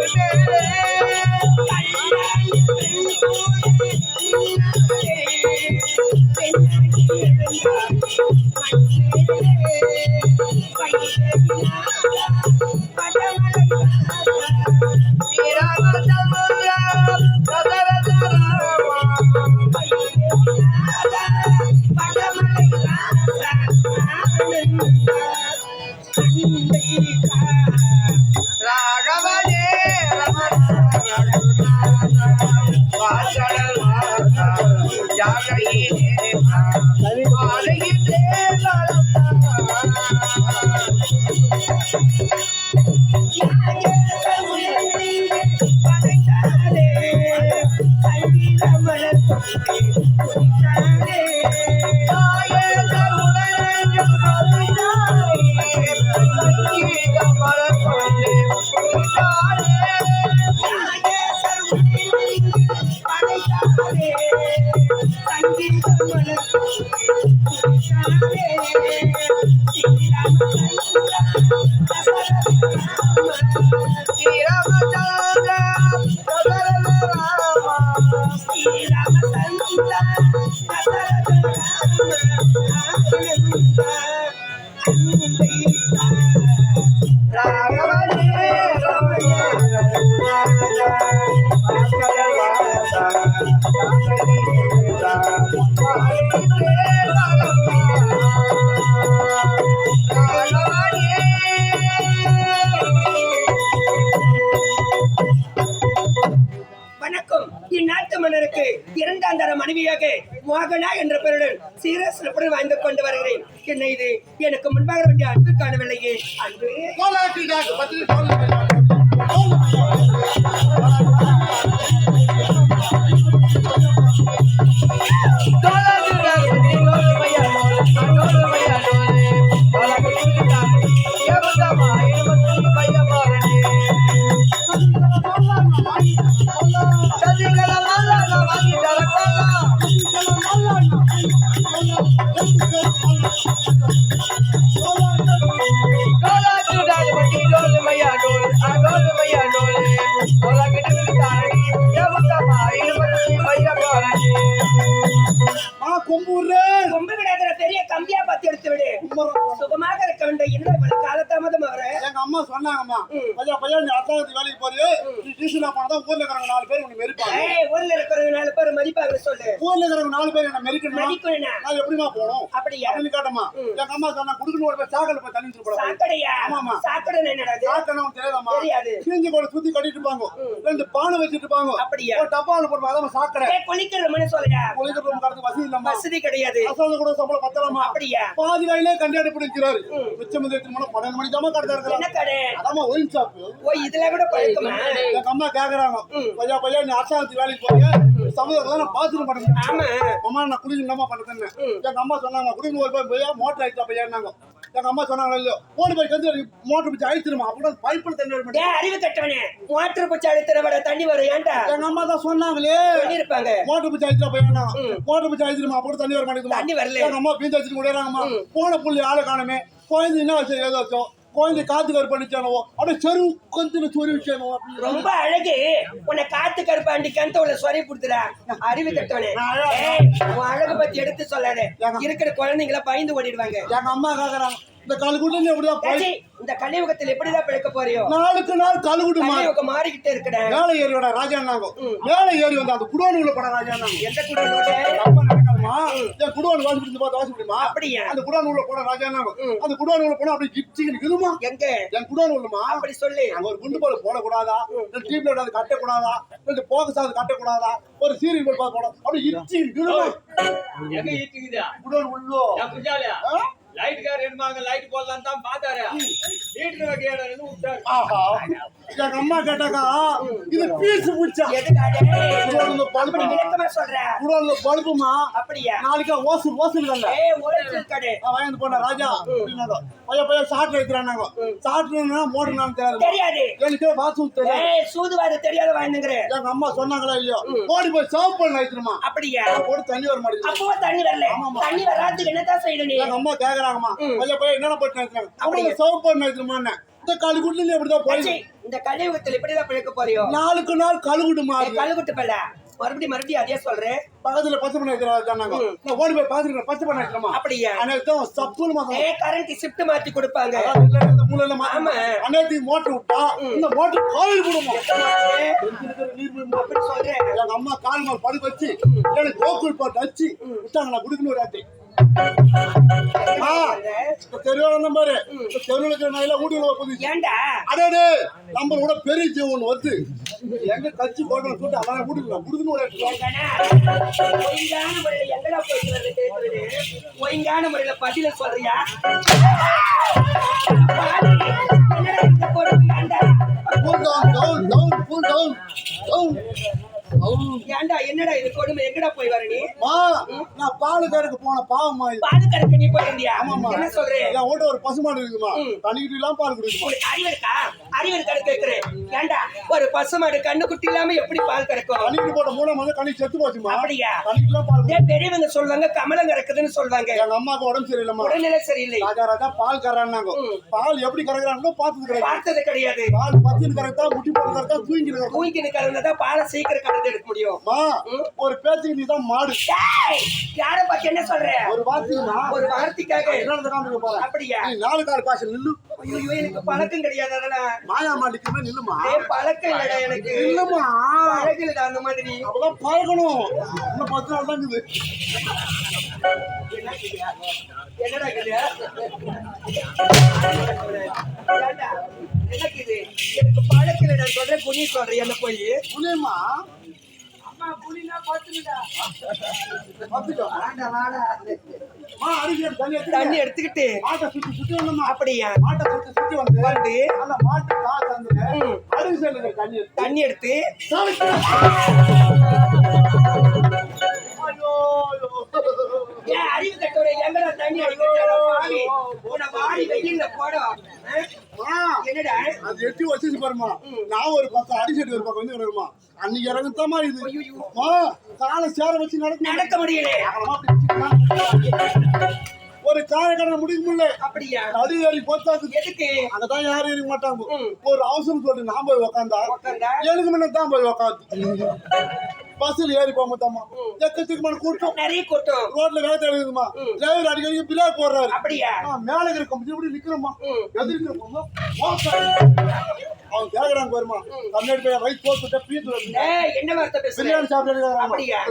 রে Thank you. வணக்கம். இந்நாட்டு மன்னருக்கு இரண்டாம் தர மனைவியாக மோகனா என்ற பெயருடன் சீரசிறப்புடன் வாழ்ந்து கொண்டு வருகிறேன். என்ன இது எனக்கு முன்பாக வேண்டிய அன்பு காணவில்லையே. அன்பு. சுகமாக இருக்க வேண்டிய இன்னும் இவ்வளவு காலதாமதம் அவரை அம்மா சொன்னாங்கம்மா. ம். பையா நீ அத்தாவத்து வேலைக்கு போறியே. நீ டியூஷன் போனதா ஊர்ல இருக்கிறவங்க நாலு பேர் உன்னை மெரிப்பாங்க. ஏய் ஊர்ல இருக்கிறவங்க நாலு பேர் மதிப்பாக சொல்லு. ஊர்ல இருக்கிறவங்க நாலு பேர் என்ன மெரிக்கணும்? மதிக்கணும்னா? நான் எப்படிமா போகணும்? அப்படியா? அப்படின்னு கேட்டம்மா. ம். எங்க அம்மா சொன்னா குடுக்கணும் ஒரு பேர் சாக்கடை போய் தண்ணி போடா சாக்கடையா? ஆமாம்மா. சாக்கடை என்னடா? சாக்கணும் தெரியாதம்மா. தெரியாது. கிழிஞ்சு கூட சுத்தி கட்டிட்டு இருப்பாங்க. ரெண்டு பானை வச்சுட்டு இருப்பாங்க. அப்படியா? ஒரு டப்பால போட்டு அதான் சாக்கடை. ஏய், குளிக்கிறோம்னு சொல்லுடா. குளிக்க போகும் கடத்து வசதி இல்லம்மா. வசதி கிடையாது. அசோக கூட சம்பளம் பத்தலாமா அப்படியா? பாதி வயலே கண்டியாடி பிடிக்கிறாரு. ம். மிச்சம் வந்து எட்டு மணி பன்னெண்டு மணி தான் கடை என்ன இருக்கிறாங்க கடை அதாம்மா ஒயின் ஷாப் ஓ இதுல கூட பழக்கமா? எங்க அம்மா கேக்குறாங்க. பையா பையா நீ அரசாங்கத்து வேலைக்கு போறிய சமூகத்துல நான் பாத்ரூம் பண்ணுறேன் ஆமா. அம்மா நான் குடிக்கணுமா பண்ணுறேன்னு ம். எங்க அம்மா சொன்னாங்க குடிக்கணும் ஒரு போய் பையா மோட்டர் ஆயிடுச்சா பையான்னாங்க எங்க அம்மா சொன்னாங்க இல்லையோ போய் கந்து மோட்டர் பிடிச்சி அழிச்சிருமா அப்படின்னா பைப்பில் தண்ணி வர மாட்டேன் அறிவு கட்டவனே. மோட்டர் பூச்சி அழுத்தின விட தண்ணி வரும். ஏன்டா? எங்க அம்மா தான் சொன்னாங்களே. சொல்லியிருப்பாங்க. மோட்டர் பிடிச்சி அழிச்சிடா பையனா ம். மோட்டர் பிடிச்சி அழிச்சிருமா அப்படி தண்ணி வர மாட்டேங்குமா தண்ணி வரல. எங்க அம்மா பீந்து வச்சுட்டு முடியறாங்கம்மா. போன புள்ளி ஆளை காணுமே? குழந்தை என்ன வச்சு ஏதாச்சும் குழந்தை காத்து கரு பண்ணிச்சானவோ அப்படியே செரு கொஞ்சம் சொறி வச்சானோ ரொம்ப அழகு. உன்னை காத்து கருப்பாண்டி கந்த உள்ள சொறி புடுத்துறா அறிவு ஏய், உன் அழகு பத்தி எடுத்து சொல்லாத இருக்கிற குழந்தைங்கள பயந்து ஓடிடுவாங்க. எங்க அம்மா கேக்குறாங்க. இந்த கழுகுட்டு நீ எப்படிதான் இந்த கலியுகத்தில் எப்படிதான் பிழைக்க போறியோ? நாளுக்கு நாள் கழுகுட்டுமா கலியுகம் மாறிக்கிட்டே இருக்கடா. மேலே ஏறி விட ராஜான்னாங்க ம். மேலே ஏறி வந்தா அந்த குடோனு உள்ள படம் ராஜான்னாங்க எந்த கூட தெரியுமா? என் குடோன் வாசி பிடிச்சு பார்த்து வாசி முடியுமா அப்படியா? அந்த குடோன் உள்ள போன ராஜா அந்த குடோன் உள்ள போனா அப்படியே கிச்சி இருக்குதுமா எங்க? என் குடோன் உள்ளமா? அப்படி சொல்லு. அங்க ஒரு குண்டு போல போடக்கூடாதா? ரெண்டு டீப்ல விடாது கட்டக்கூடாதா? ரெண்டு போக்கஸ் அது கட்டக்கூடாதா? ஒரு சீரியல் போல் பார்க்க கூடாது அப்படி இச்சி ஈட்டுக்குதா குடோன் உள்ளோ? லைட் கார் என்னமாங்க லைட் போடலாம் தான் பார்த்தாரு. வீட்டுல வைக்கிறேன்னு விட்டாரு. ஆஹா. எங்க அம்மா கேட்டாக்கா இது பீஸ் பூச்சா எதுக்காக குடோன்ல அப்படி பல்பு. விளக்கமா சொல்ற? குடோன்ல பல்புமா? அப்படியா? நாளைக்கு ஓசு ஓசு இல்ல ஏய் உழைச்சல் கடை. வாங்கி போன ராஜா. பையன் பையன் சாட்டு வைக்கிறாங்க சாட்டு மோட்டர் நான் தெரியாது தெரியாது. எனக்கு வாசு தெரியாது. ஏய் சூதுவாது தெரியாத எங்க அம்மா சொன்னாங்களா இல்லையோ? ஓடி போய் சர்வ் பண்ண வைக்கணுமா அப்படியா? போட்டு தண்ணி வர மாட்டேங்குது. அப்போ தண்ணி வரல. தண்ணி வராதுக்கு என்னதான் செய்யணும் எங்க அம்மா கேக்குறாங்கம்மா பையன் பையன் என்னென்ன போட்டு அப்படியா? அப்படியே சர்வ் பண்ண வைக்கணுமா இந்த கழுகுட்டுல எப்படிதான் மச்சி, போய் இந்த கலியுகத்துல இப்படிதான் பிழைக்க போறியோ? நாளுக்கு நாள் கழுகுட்டுமா ஏய், கழுகுட்டு பிள்ளை மறுபடியும் மறுபடியும் அதே சொல்றேன். பக்கத்துல பச்சை பண்ண வைக்கிறாங்க நான் ஓடி போய் பாத்துக்கிறேன் பச்சை பண்ண வைக்கிறோமா அப்படியா? அனைத்தும் சப்புன்னு மாசம் கரண்ட் ஷிஃப்ட் மாத்தி கொடுப்பாங்க. இந்த மூலையில ஆமா. அனைத்து மோட்டர் விட்டா இந்த மோட்டர் காயில் போடுமா போய் சொல்றேன். எங்க அம்மா கால் மேல் படுக்க வச்சு எனக்கு கோகுல் பாட்டு வச்சு விட்டாங்க. நான் குடுக்கணும் ஒரு தெருவுல இப்ப தெருவுல இருக்கிற நாயில வீட்டுல போகுது ஏன்டா? அடே நம்மளோட பெரிய ஜீவன் வந்து எங்க கட்சி போடணும் சொல்லிட்டு அவன் நான் குடுக்கணும் ஒரு ஒழுங்கான முறையில எங்கடா போயிட்டு? ஒழுங்கான முறையில பதில சொல்றியா? பாரு, என்னடா இந்த கொடுமை, ஏன்டா? கூல் டவுன் ஏன்டா என்னடா இது கொடுமை? எங்கடா போய் வர நீ? நான் பாலுக்காருக்கு போன பாவம்மா இது. பால் கறக்க நீ போயிருந்தியா ஆமாம்மா. என்ன சொல்றேன் என் வீட்டு ஒரு பசுமாடு இருக்குமா தண்ணிக்கிட்டு எல்லாம் பால் குடிக்குமா உனக்கு அறிவு இருக்கா? அறிவு இருக்கான்னு ஏன்டா ஒரு பசுமாடு கண்ணு குட்டி இல்லாம எப்படி பால் கறக்கும்? தண்ணிக்கிட்டு போட்ட மூணு வந்து கண்ணி செத்து போச்சுமா? அப்படியா? தண்ணிக்கிட்டு எல்லாம் பால் பெரியவங்க சொல்லுவாங்க கமலம் கறக்குதுன்னு சொல்லுவாங்க. எங்க அம்மாவுக்கு உடம்பு சரியில்லைம்மா. உடல்நிலை சரியில்லை. ராஜா ராஜா பால் கறாங்க பால் எப்படி கறக்குறாங்களோ பார்த்தது கிடையாது. பார்த்தது கிடையாது. பால் பத்தின்னு கறக்கா முட்டி போட்டு கறக்கா தூங்கி கறக்கா தூக்கி நிக்கிறவங்க தான் பாலை சீக்கிரம் கறந்து எடுக்க முடியும். ஒரு பேச்சுக்கு நீ தான் மாடு யார பத்தி என்ன சொல்ற? ஒரு வார்த்தைக்குமா ஒரு வார்த்தைக்காக. என்ன அப்படியா? நீ நாலு கால் பாச நில்லு. ஐயோ எனக்கு பழக்கம் கிடையாது அதெல்லாம். மாயா மாட்டிக்குமே நில்லுமா? பழக்கம் இல்லடா எனக்கு. இல்லம்மா பழகலடா அந்த மாதிரி. அப்பதான் பழகணும். இன்னும் பத்து நாள் தான் இருக்குது என்னடா இது ஏன்டா, எனக்கு எனக்கு பழக்கம் இல்லடா சொல்றேன் புனி சொல்றேன் என்ன போய்? புனியம்மா அம்மா புனினா பாத்துடா பார்த்துக்கோ. வாடா வாடா மா அடிக்கிற தண்ணி எடுத்து தண்ணி எடுத்துக்கிட்டு. மாட்டை சுத்தி சுத்தி வரணுமா அப்படியா? மாட்டை சுத்தி சுத்தி வந்து வந்து. அந்த மாட்டு காசு வந்து சொல்லுங்க தண்ணி எடுத்து. தண்ணி எடுத்து. ஐயோ ஐயோ. ஏன் அறிவு கட்டோட எங்கடா தண்ணி அடிக்கிறா வாடி உன வாடி வெயில்ல போடும் என்னடா? அது எட்டி வச்சு பாருமா நான் ஒரு பக்கம் அடிச்சடி ஒரு பக்கம் வந்து வருமா அன்னைக்கு இறங்குத்தாமா இது. மா காலை சேர வச்சு நடக்க நடக்க முடியல. ஒரு காய கடனை முடிக்க முடியல அப்படியா? அடி ஏறி போத்தாக்கு எதுக்கு? அங்கதான் யாரும் ஏறிக்க மாட்டாங்க. ஒரு அவசரம் சொல்லி நான் போய் உக்காந்தா? உக்காந்தா? எனக்கு முன்ன தான் போய் உக்காந்து. பஸ்ல ஏறி போகும்போதாம்மா எக்கச்சக்கமான கூட்டம்? நிறைய கூட்டம். ரோட்ல வேலை தெரியுதுமா டிரைவர் அடிக்கடி பிள்ளை போடுறாரு அப்படியா? மேல இருக்கிற கம்பெனி இப்படி நிக்கிறோமா. எதிர்க்கிற அவன் கேக்குறாங்க பாருமா கண்ணாடி போய் போட்டு ஏய் என்ன வார்த்தை பிரியாணி சாப்பிட்டு?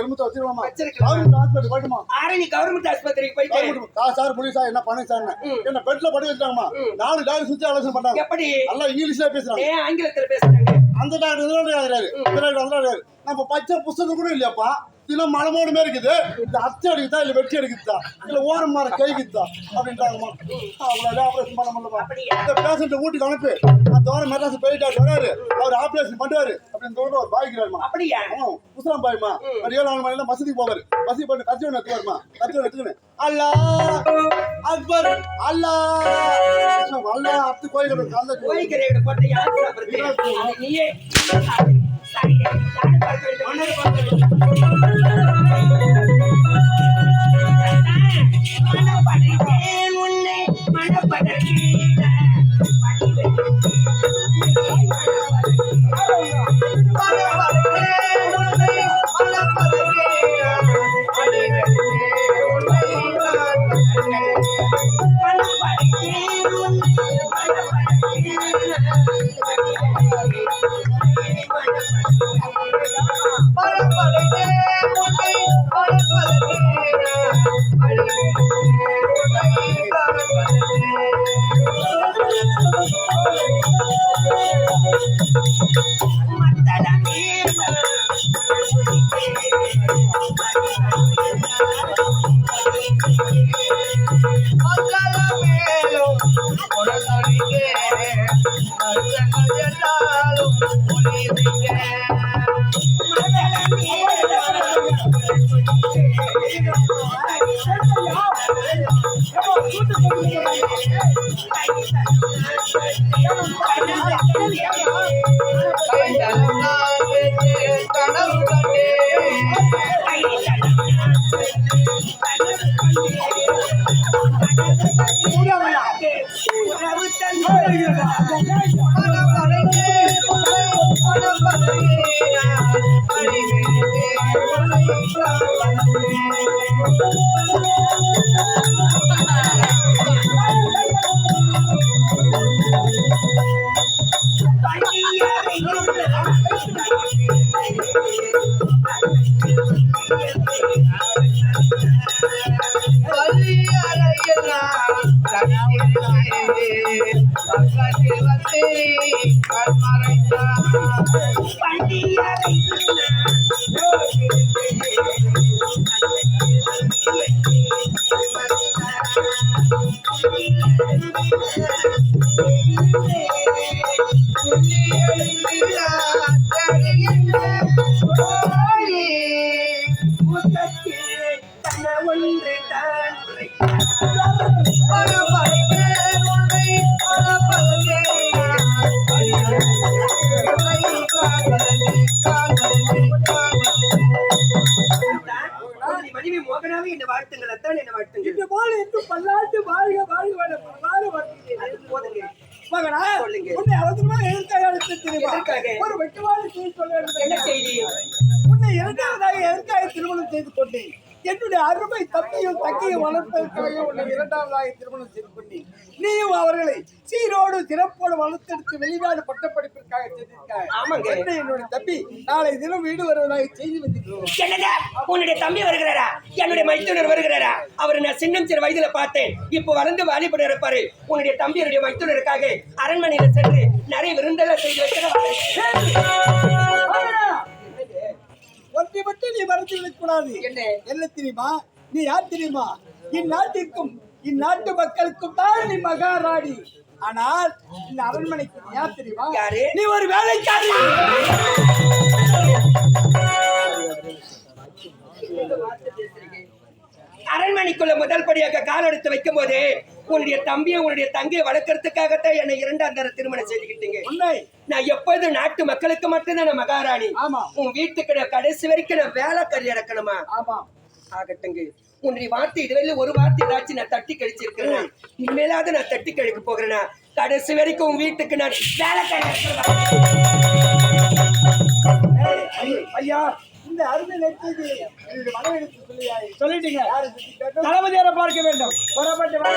எலும்பத்தை வச்சிருக்கலாம். கவர்மெண்ட் ஹாஸ்பிட்டல் போயிட்டுமா? நீ கவர்மெண்ட் ஆஸ்பத்திரிக்கு போயிட்டு கா சார். போலீஸ்? சார் என்ன பண்ண சார்? என்ன பெட்ல படுக்க வச்சாங்கம்மா நாலு டாக்டர் சுத்தி ஆலோசனை பண்ணாங்க எப்படி? நல்லா இங்கிலீஷ்ல பேசுறாங்க. ஆங்கிலத்துல பேசுறாங்க? அந்த டாக்டர் கிடையாது நம்ம பச்சை புஸ்தகம் கூட இல்லையாப்பா? இதெல்லாம் மலமோடு மாதிரி இருக்குது. இந்த அச்சை அடிக்குதா? இல்ல வெட்டி அடிக்குதா? இல்ல ஓரம் மாற கைக்குதா? அப்படின்றாங்கம்மா. அவ்வளவு ஆபரேஷன் பண்ண? இந்த பேஷண்ட் வீட்டுக்கு அனுப்பி. அந்த தோற மெட்ராஸ் போயிட்டாரு வராரு. அவர் ஆபரேஷன் பண்ணுவாரு அப்படின்னு தோற ஒரு பாய்க்கிறாருமா அப்படியா? புஸ்தகம் பாய்மா. ஒரு ஏழு நாலு மணில மசதிக்கு போவாரு. மசதி பண்ணி கட்சி ஒன்று எடுத்துவாருமா கட்சி ஒன்று எடுத்துக்கணும் அல்லா அக்பர் அல்லா. அல்லா அத்து கோயில் சாப்பிடுறது அது நீயே சாப்பிடு. Thank you. என்ன வாழ்த்துங்கள் அத்தான் என்ன வாழ்த்துங்கள் இது போல என்று பல்லாண்டு வாழ்க வாழ்க பல்லாண்டு வாழ்த்துகிறேன். மகனா, சொல்லுங்க. உன்னை அவசரமாக எதற்காக? ஒரு வெட்டுவான செய்தி சொல்ல வேண்டும் என்ன. செய்தி உன்னை இரண்டாவதாக எதற்காக திருமணம் செய்து கொண்டேன் என்னுடைய அருமை தந்தையும் தங்கையும் வளர்ப்பதற்காக உன்னை இரண்டாவதாக திருமணம் செய்து கொண்டேன் நீயும் அவர்களை சீரோடு சிறப்போடு வளர்த்தெடுத்து வெளிநாடு பட்டப்படிப்பிற்காக செய்திருக்காங்க ஆமாங்க. என்னுடைய தம்பி? நாளை தினம் வீடு வருவதாக செய்தி வந்திருக்கிறோம் என்னங்க? உன்னுடைய தம்பி வருகிறாரா? என்னுடைய மைத்துனர் வருகிறாரா? அவரை நான் சின்னம் சிறு வயதுல பார்த்தேன். இப்போ வளர்ந்து வாலிபட இருப்பாரு. உன்னுடைய தம்பி என்னுடைய மைத்துனருக்காக அரண்மனையில சென்று நிறைய விருந்தெல்லாம் செய்து வைக்கிற ஒன்றை மட்டும் நீ மறந்து விடக்கூடாது. என்ன? என்ன தெரியுமா? நீ யார் தெரியுமா? இந்நாட்டிற்கும் இந்நாட்டு மக்களுக்கும் தான் நீ மகாராணி. ஆனால் இந்த அரண்மனைக்கு யார் தெரியுமா? நீ ஒரு வேலைக்காரி. அரண்மனைக்குள்ள முதல் படியாக கால் எடுத்து வைக்கும் போது உன்னுடைய தம்பியை உன்னுடைய தங்கையை வளர்க்கறதுக்காகத்தான் என்னை இரண்டாம் தர திருமணம் செய்துக்கிட்டீங்க. நான் எப்போதும் நாட்டு மக்களுக்கு மட்டும்தான் மகாராணி. ஆமா. உன் வீட்டுக்கு கடைசி வரைக்கும் நான் வேலைக்காரி இறக்கணுமா? ஆமா ஆகட்டுங்க. உன்னுடைய வார்த்தை இதுவரையில ஒரு வார்த்தை ஏதாச்சும் நான் தட்டி கழிச்சிருக்கிறேன் இனிமேலாவது நான் தட்டி கழிக்க போகிறேனா கடைசி வரைக்கும் உன் வீட்டுக்கு நான்? ஏய், ஐயா இந்த அருமை நெற்றிக்கு என்னுடைய மனைவி சொல்லியா சொல்லிட்டீங்க? தளபதியாரை பார்க்க வேண்டும் புறப்பட்டு வா.